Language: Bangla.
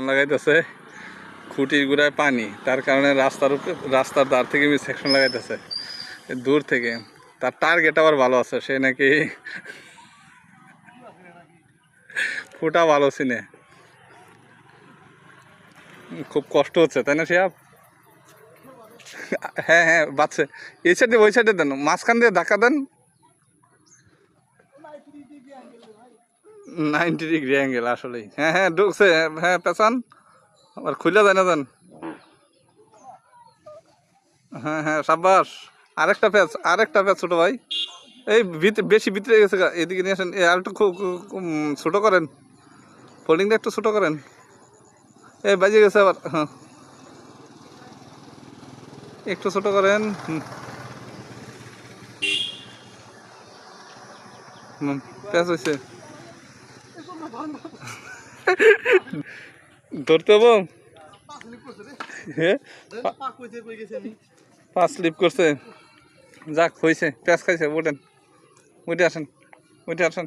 লাগাইতেছে, খুঁটির গুড়ায় পানি, তার কারণে রাস্তার উপরে, রাস্তার ধার থেকে সেকশন লাগাইতেছে দূর থেকে। তার টার্গেট আবার ভালো আছে, সে নাকি ফুটা ভালো চিনে। খুব কষ্ট হচ্ছে, তাই না শিয়াব? হ্যাঁ হ্যাঁ বাচ্চা এই সাইডে ওই সাইডে দেন, মাঝখান দিয়ে ধাক্কা দেন। নাইনটি ডিগ্রি অ্যাঙ্গেল আসলেই। হ্যাঁ হ্যাঁ ঢুকছে। হ্যাঁ পেছান। আবার খুলে যায় না দেন হ্যাঁ হ্যাঁ সাব্বাস। আরেকটা প্যাচ আরেকটা প্যাচ ছোটো ভাই। এই ভিতরে বেশি ভিতরে গেছে এদিকে নিয়ে আসেন। এ আর একটু খুব ছোটো করেন। ফোল্ডিংটা একটু ছোটো করেন। এই বাজে গেছে আবার। হ্যাঁ। একটু ছোট করেন। হুম, প্যাঁচ হয়েছে ধরতে হব হ্যাঁ? পাঁচ স্লিপ করছে। যাক হয়েছে পেঁয়াজ খাইছে ওঠেন। উঠে আসেন উঠে আসেন।